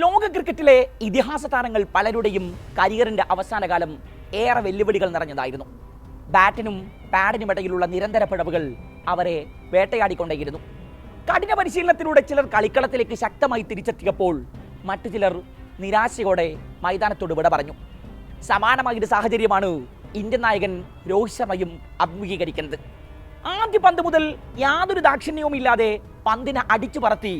ലോക ക്രിക്കറ്റിലെ ഇതിഹാസ താരങ്ങൾ പലരുടെയും കരിയറിന്റെ അവസാന കാലം ഏറെ വെല്ലുവിളികൾ നിറഞ്ഞതായിരുന്നു. ബാറ്റിനും പാഡിനും ഇടയിലുള്ള നിരന്തര പിഴവുകൾ അവരെ വേട്ടയാടിക്കൊണ്ടേയിരുന്നു. കഠിന പരിശീലനത്തിലൂടെ ചിലർ കളിക്കളത്തിലേക്ക് ശക്തമായി തിരിച്ചെത്തിയപ്പോൾ മറ്റു ചിലർ നിരാശയോടെ മൈതാനത്തോട് വിട പറഞ്ഞു. സമാനമായൊരു സാഹചര്യമാണ് ഇന്ത്യൻ നായകൻ രോഹിത് ശർമ്മയും അഭിമുഖീകരിക്കുന്നത്. ആദ്യ പന്ത് മുതൽ യാതൊരു ദാക്ഷിണ്യവും ഇല്ലാതെ പന്തിനെ അടിച്ചു പറത്തി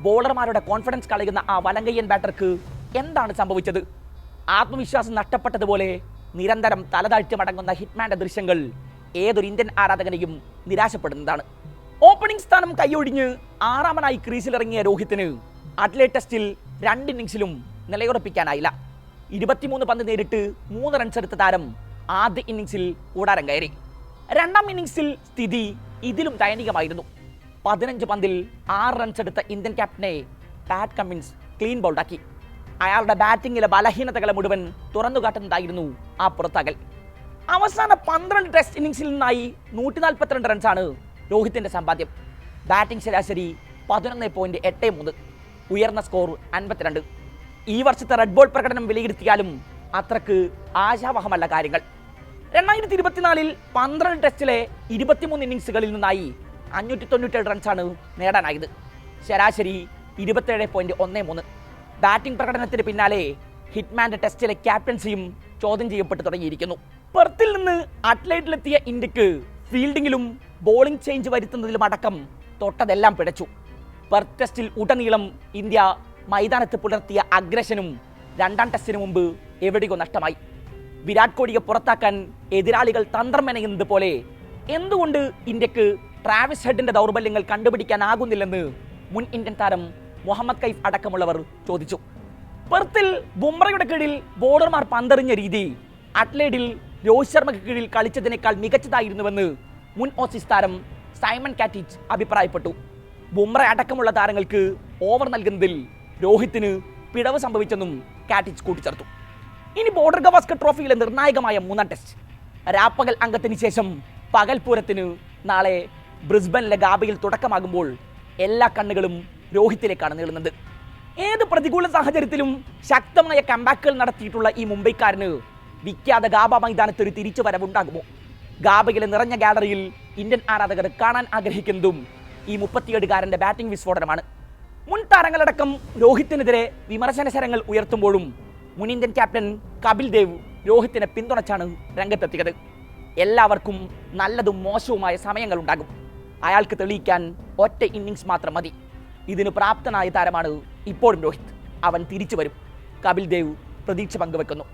ബോളർമാരുടെ കോൺഫിഡൻസ് കളയുന്ന ആ വലങ്കയ്യൻ ബാറ്റർക്ക് എന്താണ് സംഭവിച്ചത്? ആത്മവിശ്വാസം നഷ്ടപ്പെട്ടതുപോലെ നിരന്തരം തലതാഴ്ത്തി മടങ്ങുന്ന ഹിറ്റ്മാന്റെ ദൃശ്യങ്ങൾ ഏതൊരു ഇന്ത്യൻ ആരാധകനെയും നിരാശപ്പെടുന്നതാണ്. ഓപ്പണിംഗ് സ്ഥാനം കൈയൊഴിഞ്ഞ് ആറാമനായി ക്രീസിലിറങ്ങിയ രോഹിത്തിന് അഡ്ലേ ടെസ്റ്റിൽ രണ്ട് ഇന്നിംഗ്സിലും നിലയുറപ്പിക്കാനായില്ല. ഇരുപത്തിമൂന്ന് പന്ത് നേരിട്ട് മൂന്ന് റൺസ് എടുത്ത താരം ആദ്യ ഇന്നിംഗ്സിൽ കൂടാരം കയറി. രണ്ടാം ഇന്നിംഗ്സിൽ സ്ഥിതി ഇതിലും ദയനീയമായിരുന്നു. പതിനഞ്ച് പന്തിൽ ആറ് റൺസ് എടുത്ത ഇന്ത്യൻ ക്യാപ്റ്റനെ പാറ്റ് കമ്മിൻസ് ക്ലീൻ ബൗൾഡാക്കി അയാളുടെ ബാറ്റിംഗിലെ ബലഹീനതകളെ മുഴുവൻ തുറന്നു കാട്ടുന്നതായിരുന്നു ആ പുറത്താകൽ. അവസാന പന്ത്രണ്ട് ടെസ്റ്റ് ഇന്നിംഗ്സിൽ നിന്നായി നൂറ്റി നാൽപ്പത്തിരണ്ട് റൺസാണ് രോഹിത്തിന്റെ സമ്പാദ്യം. ബാറ്റിംഗ് ശരാശരി പതിനൊന്ന് പോയിന്റ് എട്ട് മൂന്ന് ഉയർന്ന സ്കോർ അൻപത്തിരണ്ട്. ഈ വർഷത്തെ റെഡ് ബോൾ പ്രകടനം വിലയിരുത്തിയാലും അത്രയ്ക്ക് ആശാവഹമല്ല കാര്യങ്ങൾ. രണ്ടായിരത്തി ഇരുപത്തിനാലിൽ പന്ത്രണ്ട് ടെസ്റ്റിലെ ഇരുപത്തിമൂന്ന് ഇന്നിംഗ്സുകളിൽ നിന്നായി അഞ്ഞൂറ്റി തൊണ്ണൂറ്റേഴ് റൺസാണ് നേടാനായത്. ശരാശരി ഇരുപത്തേഴ് പോയിന്റ് ഒന്ന് മൂന്ന്. ബാറ്റിംഗ് പ്രകടനത്തിന് പിന്നാലെ ഹിറ്റ്മാന്റെ ടെസ്റ്റിലെ ക്യാപ്റ്റൻസിയും ചോദ്യം ചെയ്യപ്പെട്ടു തുടങ്ങിയിരിക്കുന്നു. പെർത്തിൽ നിന്ന് അറ്റ്ലൈറ്റിലെത്തിയ ഇന്ത്യയ്ക്ക് ഫീൽഡിങ്ങിലും ബോളിംഗ് ചേഞ്ച് വരുത്തുന്നതിലും അടക്കം തൊട്ടതെല്ലാം പിടച്ചു. പെർത്ത് ടെസ്റ്റിൽ ഉടനീളം ഇന്ത്യ മൈതാനത്ത് പുലർത്തിയ അഗ്രഷനും രണ്ടാം ടെസ്റ്റിന് മുമ്പ് എവിടെയോ നഷ്ടമായി. വിരാട് കോഹ്ലിയെ പുറത്താക്കാൻ എതിരാളികൾ തന്ത്രം മെനയുന്നത് പോലെ എന്തുകൊണ്ട് ഇന്ത്യയ്ക്ക് ട്രാവിസ് ഹെഡിന്റെ ദൗർബല്യങ്ങൾ കണ്ടുപിടിക്കാനാകുന്നില്ലെന്ന് മുൻ ഇന്ത്യൻ താരം മുഹമ്മദ് കൈഫ് അടക്കമുള്ളവർ ചോദിച്ചു. പെർത്തിൽ ബുംറയുടെ കീഴിൽ ബോളർമാർ പന്തെറിഞ്ഞ രീതി അറ്റ്ലേഡിൽ രോഹിത് ശർമ്മയ്ക്ക് കീഴിൽ കളിച്ചതിനേക്കാൾ മികച്ചതായിരുന്നുവെന്ന് മുൻ ഓസീസ് താരം സൈമൺ കാറ്റിച്ച് അഭിപ്രായപ്പെട്ടു. ബുംറ അടക്കമുള്ള താരങ്ങൾക്ക് ഓവർ നൽകുന്നതിൽ രോഹിത്തിന് പിഴവ് സംഭവിച്ചെന്നും കാറ്റിച്ച് കൂട്ടിച്ചേർത്തു. ഇനി ബോർഡർ ഗവാസ്കർ ട്രോഫിയിലെ നിർണായകമായ മൂന്നാം ടെസ്റ്റ്. രാപ്പകൽ അംഗത്തിന് ശേഷം പകൽപൂരത്തിന് നാളെ ബ്രിസ്ബനിലെ ഗാബയിൽ തുടക്കമാകുമ്പോൾ എല്ലാ കണ്ണുകളും രോഹിത്തിലേക്കാണ് നീളുന്നത്. ഏത് പ്രതികൂല സാഹചര്യത്തിലും ശക്തമായ കമ്പാക്കുകൾ നടത്തിയിട്ടുള്ള ഈ മുംബൈക്കാരന് വിഖ്യാത ഗാബ മൈതാനത്ത് ഒരു തിരിച്ചു വരവുണ്ടാകുമോ ഗാബയിലെ നിറഞ്ഞ ഗാലറിയിൽ ഇന്ത്യൻ ആരാധകർ കാണാൻ ആഗ്രഹിക്കുന്നതും ഈ മുപ്പത്തിയേഴുകാരന്റെ ബാറ്റിംഗ് വിസ്ഫോടനമാണ്. മുൻ താരങ്ങളടക്കം രോഹിത്തിനെതിരെ വിമർശന ശരങ്ങൾ ഉയർത്തുമ്പോഴും മുൻ ഇന്ത്യൻ ക്യാപ്റ്റൻ കപിൽ ദേവ് രോഹിത്തിനെ പിന്തുണച്ചാണ് രംഗത്തെത്തിയത്. എല്ലാവർക്കും നല്ലതും മോശവുമായ സമയങ്ങൾ ഉണ്ടാകും അയാൾക്ക് തെളിയിക്കാൻ ഒറ്റ ഇന്നിങ്സ് മാത്രം മതി. ഇതിന് പ്രാപ്തനായ താരമാണ് ഇപ്പോഴും രോഹിത്. അവൻ തിരിച്ചു വരും. കപിൽ ദേവ് പ്രതീക്ഷ പങ്കുവെക്കുന്നു.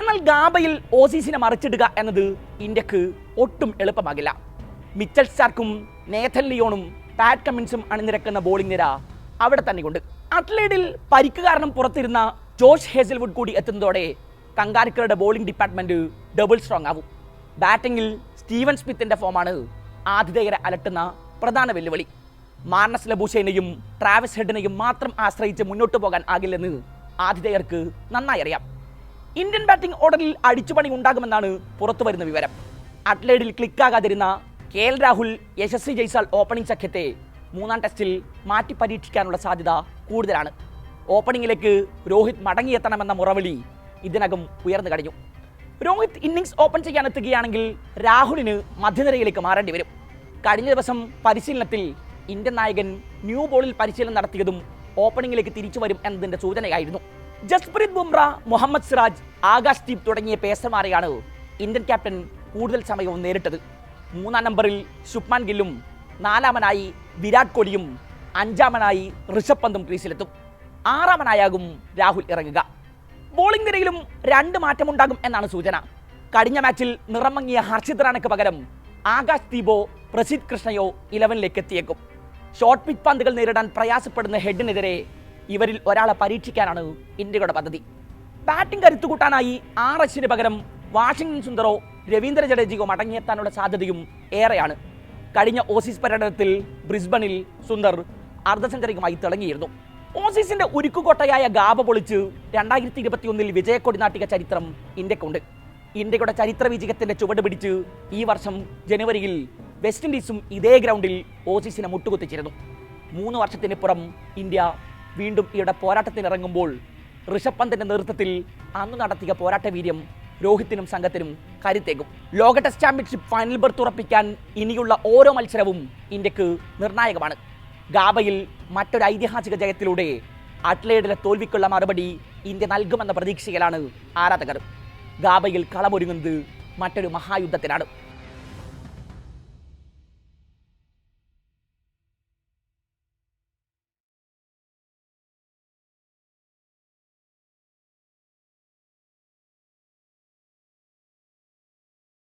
എന്നാൽ ഗാബയിൽ ഓസീസിനെ മറിച്ചിടുക എന്നത് ഇന്ത്യയ്ക്ക് ഒട്ടും എളുപ്പമാകില്ല. മിച്ചൽ സ്റ്റാർക്കും നേഥൻ ലിയോണും പാറ്റ് കമ്മിൻസും അണിനിരക്കുന്ന ബോളിംഗ് നിര അവിടെ തന്നെയുണ്ട്. അത്ലീഡിൽ പരിക്ക് കാരണം പുറത്തിരുന്ന ജോഷ് ഹേസൽവുഡ് കൂടി എത്തുന്നതോടെ കങ്കാരിക്കറുടെ ബോളിംഗ് ഡിപ്പാർട്ട്മെന്റ് ഡബിൾ സ്ട്രോങ് ആവും. ബാറ്റിംഗിൽ സ്റ്റീവൻ സ്മിത്തിന്റെ ഫോമാണ് ആതിഥേയരെ അലട്ടുന്ന പ്രധാന വെല്ലുവിളി. മാർണസ് ലബൂഷേനെയും ട്രാവിസ് ഹെഡിനെയും മാത്രം ആശ്രയിച്ച് മുന്നോട്ട് പോകാൻ ആകില്ലെന്ന് ആതിഥേയർക്ക് നന്നായി അറിയാം. ഇന്ത്യൻ ബാറ്റിംഗ് ഓർഡറിൽ അടിച്ചുപണി ഉണ്ടാകുമെന്നാണ് പുറത്തുവരുന്ന വിവരം. അഡ്ലേഡിൽ ക്ലിക്കാകാതിരുന്ന K L Rahul Yashasvi Jaiswal opening സഖ്യത്തെ മൂന്നാം ടെസ്റ്റിൽ മാറ്റി പരീക്ഷിക്കാനുള്ള സാധ്യത കൂടുതലാണ്. ഓപ്പണിംഗിലേക്ക് രോഹിത് മടങ്ങിയെത്തണമെന്ന മുറവിളി ഇതിനകം ഉയർന്നു കഴിഞ്ഞു. രോഹിത് ഇന്നിങ്സ് ഓപ്പൺ ചെയ്യാനെത്തുകയാണെങ്കിൽ രാഹുലിന് മധ്യനിരയിലേക്ക് മാറേണ്ടി വരും. കഴിഞ്ഞ ദിവസം പരിശീലനത്തിൽ ഇന്ത്യൻ നായകൻ ന്യൂ ബോളിൽ പരിശീലനം നടത്തിയതും ഓപ്പണിംഗിലേക്ക് തിരിച്ചു വരും എന്നതിന്റെ സൂചനയായിരുന്നു. ജസ്പ്രീത് ബുംറ മുഹമ്മദ് സിറാജ് ആകാശ് ദീപ് തുടങ്ങിയ പേസർമാരെയാണ് ഇന്ത്യൻ ക്യാപ്റ്റൻ കൂടുതൽ സമയവും നേരിട്ടത്. മൂന്നാം നമ്പറിൽ ശുഭ്മാൻ ഗില്ലും നാലാമനായി വിരാട് കോഹ്ലിയും അഞ്ചാമനായി ഋഷഭ് പന്തും ക്രീസിലെത്തും. ആറാമനായാകും രാഹുൽ ഇറങ്ങുക. ബോളിംഗ് നിരയിലും രണ്ട് മാറ്റമുണ്ടാകും എന്നാണ് സൂചന. കഴിഞ്ഞ മാച്ചിൽ നിറമങ്ങിയ ഹർഷിത് റാണയ്ക്ക് പകരം ആകാശ് ദീപോ പ്രസിദ് കൃഷ്ണയോ ഇലവനിലേക്ക് എത്തിയേക്കും. ഷോർട്ട് പിച്ച് പന്തുകൾ നേരിടാൻ പ്രയാസപ്പെടുന്ന ഹെഡിനെതിരെ ഇവരിൽ ഒരാളെ പരീക്ഷിക്കാനാണ് ഇന്ത്യയുടെ പദ്ധതി. ബാറ്റിംഗ് കരുത്തുകൂട്ടാനായി ആർ എച്ചിന് പകരം വാഷിംഗ്ടൺ സുന്ദറോ രവീന്ദ്ര ജഡേജയോ മടങ്ങിയെത്താനുള്ള സാധ്യതയും ഏറെയാണ്. കഴിഞ്ഞ ഓസീസ് പര്യടനത്തിൽ ബ്രിസ്ബണിൽ സുന്ദർ അർദ്ധ സെഞ്ചറിയുമായി തിളങ്ങിയിരുന്നു. ഓസീസിന്റെ ഉരുക്കുകോട്ടയായ ഗാബ പൊളിച്ച് രണ്ടായിരത്തി ഇരുപത്തി ഒന്നിൽ വിജയക്കൊടി നാട്ടിക ചരിത്രം ഇന്ത്യക്കുണ്ട്. ഇന്ത്യയുടെ ചരിത്ര വിജയത്തിന്റെ ചുവട് പിടിച്ച് ഈ വർഷം ജനുവരിയിൽ വെസ്റ്റ് ഇൻഡീസും ഇതേ ഗ്രൗണ്ടിൽ ഓസീസിനെ മുട്ടുകുത്തിച്ചിരുന്നു. മൂന്ന് വർഷത്തിന് പുറം ഇന്ത്യ വീണ്ടും ഇവിടെ പോരാട്ടത്തിനിറങ്ങുമ്പോൾ ഋഷഭ് പന്തിന്റെ നേതൃത്വത്തിൽ അന്ന് നടത്തിയ പോരാട്ട വീര്യം രോഹിത്തിനും സംഘത്തിനും കരുത്തേകും. ലോക ടെസ്റ്റ് ചാമ്പ്യൻഷിപ്പ് ഫൈനൽ ബർത്ത് ഉറപ്പിക്കാൻ ഇനിയുള്ള ഓരോ മത്സരവും ഇന്ത്യയ്ക്ക് നിർണായകമാണ്. ഗാബയിൽ മറ്റൊരു ഐതിഹാസിക ജയത്തിലൂടെ അട്ലേഡിലെ തോൽവിക്കുള്ള മറുപടി ഇന്ത്യ നൽകുമെന്ന പ്രതീക്ഷയിലാണ് ആരാധകർ. ഗാബയിൽ കളമൊരുങ്ങുന്നത് മറ്റൊരു മഹായുദ്ധത്തിനാണ്.